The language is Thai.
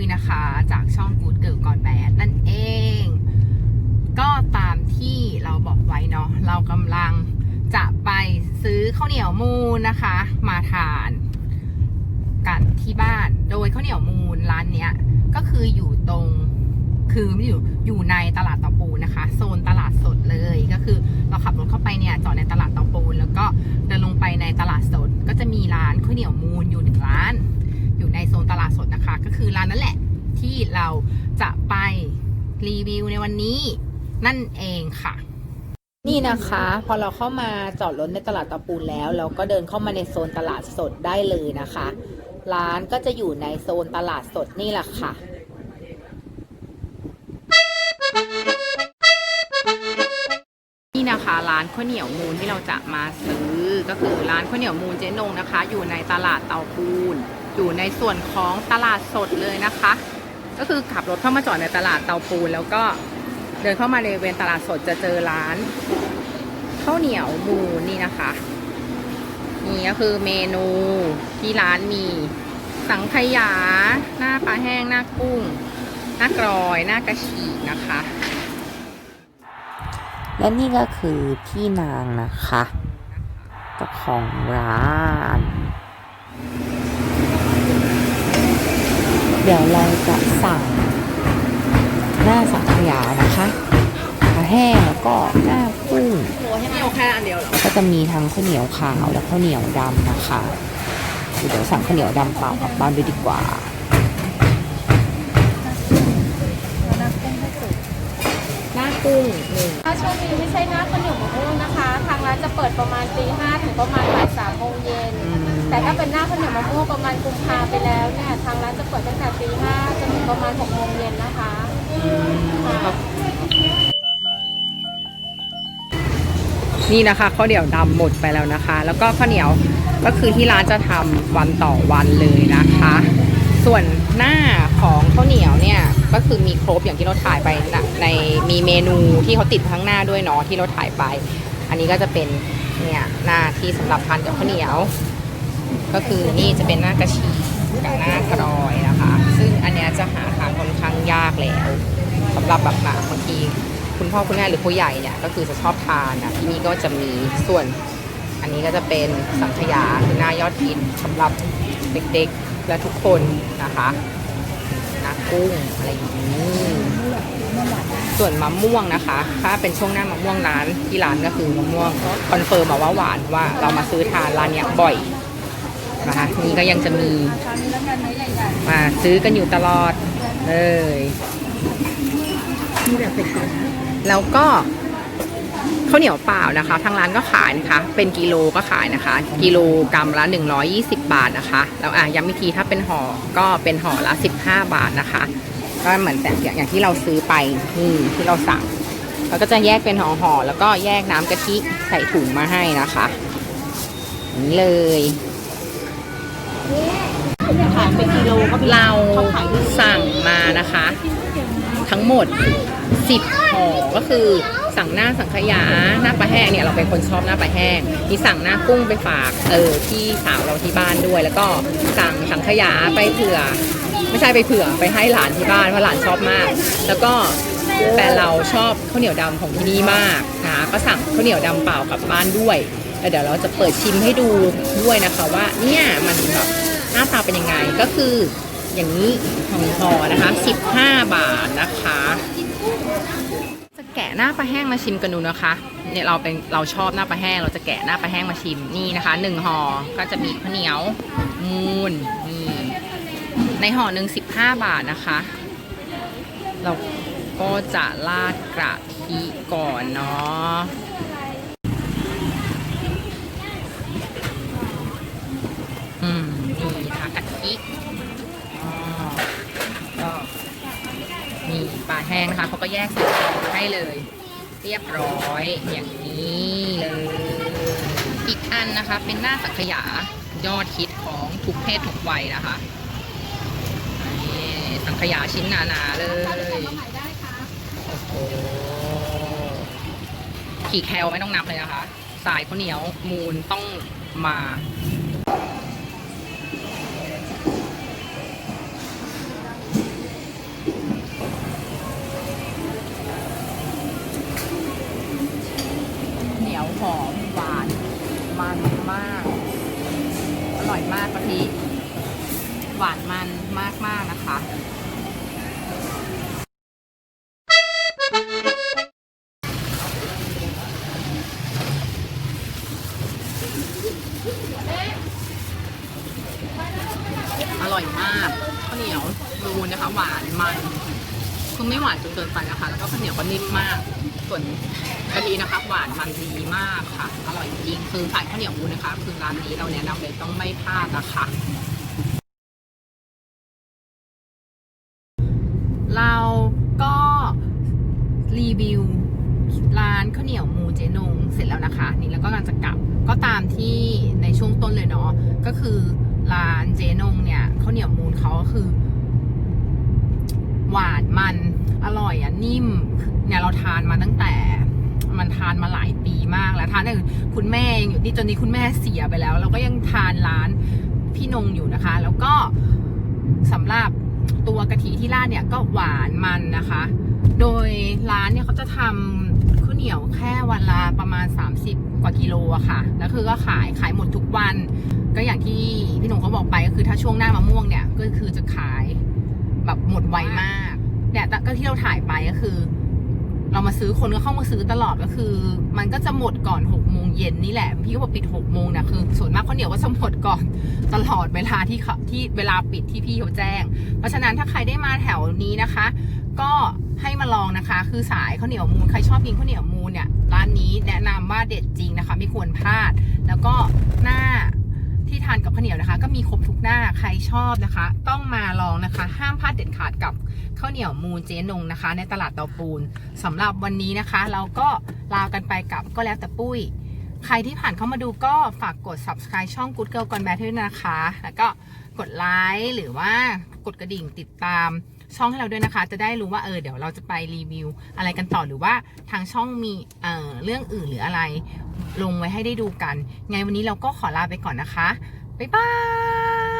ยนะคะ จากช่องกูดเกิลก่อนแบดนั่นเอง ก็ตามที่เราบอกไว้เนาะเรากำลังจะไปซื้อข้าวเหนียวมูนนะคะ มาทานกันที่บ้าน โดยข้าวเหนียวมูนร้านเนี้ยก็คืออยู่ตรงคือไม่อยู่อยู่ในตลาดตาปูนะคะ โซนตลาดสดเลยก็คือเราขับรถเข้าไปเนี่ยจอดในตลาดตาปูแล้วก็เดินลงไปในตลาดสด ก็จะมีร้านข้าวเหนียวมูนอยู่หนึ่งร้าน โซนตลาดสดนะคะ ก็คือร้านนั้นแหละที่เราจะไปรีวิวในวันนี้ นั่นเองค่ะ นี่นะคะ พอเราเข้ามาจอดรถในตลาดตาปูแล้ว เราก็เดินเข้ามาในโซนตลาดสดได้เลยนะคะ ร้านก็จะอยู่ในโซนตลาดสดนี่แหละค่ะนี่นะคะร้านข้าวเหนียวมูลที่เราจะมาซื้อก็คือร้านข้าวเหนียวมูลเจ๊นงนะคะ อยู่ในตลาดเตาปูน อยู่ในส่วนของตลาดสดเลยนะคะ ก็คือขับรถเข้ามาจอดในตลาดเตาปูน แล้วก็เดินเข้ามาในเวณตลาดสดจะเจอร้านข้าวเหนียวมูนี่นะคะนี่ก็คือเมนูที่ร้านมี สังขยา หน้าปลาแห้ง หน้ากุ้ง หน้ากรอย หน้ากระฉีกนะคะ และนี่ก็คือพี่นางนะคะเจ้าของร้าน เดี๋ยวเราจะสั่งหน้าสังขยานะคะปลาแห้งแล้วก็หน้ากุ้งไม่เอาแค่อันเดียวหรอแล้วก็จะมีทั้งข้าวเหนียวขาวและข้าวเหนียวดำนะคะเดี๋ยวสั่งข้าวเหนียวดำเปล่ากลับบ้านด้วยดีกว่าหน้ากุ้งหนึ่งถ้าช่วงนี้ไม่ใช่หน้าข้าวเหนียวมะม่วงนะคะ ทางร้านจะเปิดประมาณตีห้าถึงประมาณบ่ายสามโมงเย็น แต่ถ้าเป็นหน้าข้าวเหนียวมะม่วงประมาณกุมภาไปแล้วเนี่ยทางร้านจะเปิดตั้งแต่ตีห้าจนถึงประมาณหกโมงเย็นนะคะค่ะนี่นะคะข้าวเหนียวดำหมดไปแล้วนะคะ แล้วก็ข้าวเหนียวก็คือที่ร้านจะทำวันต่อวันเลยนะคะ ส่วนหน้าของข้าวเหนียวเนี่ยก็คือมีครบอย่างที่เราถ่ายไปนะในมีเมนูที่เขาติดข้างหน้าด้วยเนาะที่เราถ่ายไป อันนี้ก็จะเป็นเนี่ยหน้าที่สำหรับทานกับข้าวเหนียว ก็คือนี่จะเป็นหน้ากระชีกับหน้ากรอยนะคะ ซึ่งอันเนี้ยจะหาทานค่อนข้างยากแล้วสำหรับแบบมาบางทีคุณพ่อคุณแม่หรือผู้ใหญ่เนี่ยก็คือจะชอบทานนะที่นี่ก็จะมีส่วน อันนี้ก็จะเป็นสังขยาคือหน้ายอดฮิตสำหรับเด็กๆและทุกคนนะคะนากุ้งอะไรอย่างนี้ส่วนมะม่วงนะคะ ถ้าเป็นช่วงหน้ามะม่วงร้านที่ร้านก็คือมะม่วงคอนเฟิร์มมาว่าหวานว่าเรามาซื้อทานร้านเนี้ยบ่อย นะคะนี่ก็ยังจะมีมาซื้อกันอยู่ตลอดเลยแล้วก็ข้าวเหนียวเปล่านะคะ ทางร้านก็ขายนะคะ เป็นกิโลก็ขายนะคะ กิโลกรัมละ 120 บาทนะคะแล้วอะย้ำอีกทีถ้าเป็นห่อก็เป็นห่อละ 15 บาทนะคะ ก็เหมือนแต่อย่างที่เราซื้อไปนี่ที่เราสั่งแล้วก็จะแยกเป็นห่อห่อแล้วก็แยกน้ำกะทิใส่ถุงมาให้นะคะนี้เลย ขายเป็นกิโลก็เราสั่งมานะคะ ทั้งหมด 10ห่อก็คือสั่งหน้าสังขยาหน้าปลาแห้งเนี่ยเราเป็นคนชอบหน้าปลาแห้งมีสั่งหน้ากุ้งไปฝากเออที่สาวเราที่บ้านด้วย แล้วก็สั่งสังขยาไปเผื่อ ไม่ใช่ไปเผื่อไปให้หลานที่บ้านเพราะหลานชอบมาก แล้วก็แฟนเราชอบข้าวเหนียวดำของที่นี่มากนะก็สั่งข้าวเหนียวดำเปล่ากลับบ้านด้วย เดี๋ยวเราจะเปิดชิมให้ดูด้วยนะคะว่าเนี่ยมันแบบหน้าตาเป็นยังไงก็คืออย่างนี้ห่อห่อนะคะ 15 บาทนะคะ จะแกะหน้าปลาแห้งมาชิมกันดูนะคะเนี่ยเราเป็นเราชอบหน้าปลาแห้ง เราจะแกะหน้าปลาแห้งมาชิมนี่นะคะหนึ่งห่อก็จะมีข้าวเหนียวมูนนี่ในห่อหนึ่งสิบห้าบาทนะคะ เราก็จะราดกระทิก่อนเนาะ อืมนี่นะคะกะทิก็นี่ปลาแห้งนะคะเขาก็แยกใส่กล่องให้เลย เรียบร้อยอย่างนี้เลย อีกอันนะคะ เป็นหน้าสังขยายอดฮิตของทุกเพศทุกวัยนะคะนี่สังขยาชิ้นหนาๆเลยโอ้โหขี่แคลไม่ต้องนับเลยนะคะ สายข้าวเหนียวมูลต้องมา หอมหวานมันมากอร่อยมากกะทิหวานมันมากมากนะคะ อร่อยมากข้าวเหนียวรูนนะคะ หวานมันคือไม่หวานจนเกินไปนะคะ แล้วก็ข้าวเหนียวก็นิ่มมากส่วน กะทินะคะหวานมันดีมากค่ะ อร่อยจริงคือสายข้าวเหนียวมูนนะคะ คือร้านนี้เราแนะนำเลยต้องไม่พลาดนะคะเราก็รีวิวร้านข้าวเหนียวมูเจนงเสร็จแล้วนะคะ นี่แล้วก็กำลังจะกลับก็ตามที่ในช่วงต้นเลยเนาะก็คือร้านเจนงเนี่ยข้าวเหนียวมูนเขาก็คือ หวานมันอร่อยอะนิ่มเนี่ยเราทานมาตั้งแต่ มันทานมาหลายปีมากแล้วทานได้คุณแม่ยังอยู่ที่จนนี้คุณแม่เสียไปแล้ว เราก็ยังทานร้านพี่นงอยู่นะคะ แล้วก็สำหรับตัวกะทิที่ร้าดเนี่ยก็หวานมันนะคะ โดยร้านเนี่ยเขาจะทำข้าวเหนียวแค่วันละประมาณ 30 กว่ากิโลอะค่ะ แล้วคือก็ขายขายหมดทุกวัน ก็อย่างที่พี่หนงเขาบอกไปก็คือถ้าช่วงหน้ามะม่วงเนี่ยก็คือจะขายแบบหมดไวมากเนี่ยก็ที่เราถ่ายไปก็คือ เรามาซื้อคนก็เข้ามาซื้อตลอดก็คือ มันก็จะหมดก่อน6กโมงเย็นนี่แหละ พี่ก็บอกปิด6กโมงเนี่ยคือส่วนมากข้าวเหนียวก็จะหมดก่อนตลอดเวลาที่เขาที่เวลาปิดที่พี่เขาแจ้ง เพราะฉะนั้นถ้าใครได้มาแถวนี้นะคะ ก็ให้มาลองนะคะ คือสายข้าวเหนียวมูลใครชอบกินข้าวเหนียวมูลเนี่ยร้านนี้แนะนำว่าเด็ดจริงนะคะ ไม่ควรพลาด แล้วก็หน้า ที่ทานกับข้าวเหนียวนะคะ ก็มีครบทุกหน้าใครชอบนะคะ ต้องมาลองนะคะ ห้ามพลาดเด็ดขาดกับข้าวเหนียวมูลเจ๊นงนะคะ ในตลาดเตาปูนสำหรับวันนี้นะคะ เราก็ลากันไปกับก็แล้วแต่ปุ้ย ใครที่ผ่านเข้ามาดูก็ฝากกด subscribe ช่อง Good Girl Gone Bad ด้วยนะคะ แล้วก็กดไลค์หรือว่ากดกระดิ่งติดตาม ช่องให้เราด้วยนะคะ จะได้รู้ว่าเออเดี๋ยวเราจะไปรีวิว อะไรกันต่อหรือว่าทางช่องมีเอ่อเรื่องอื่นหรืออะไร ลงไว้ให้ได้ดูกัน ไงวันนี้เราก็ขอลาไปก่อนนะคะบ๊ายบาย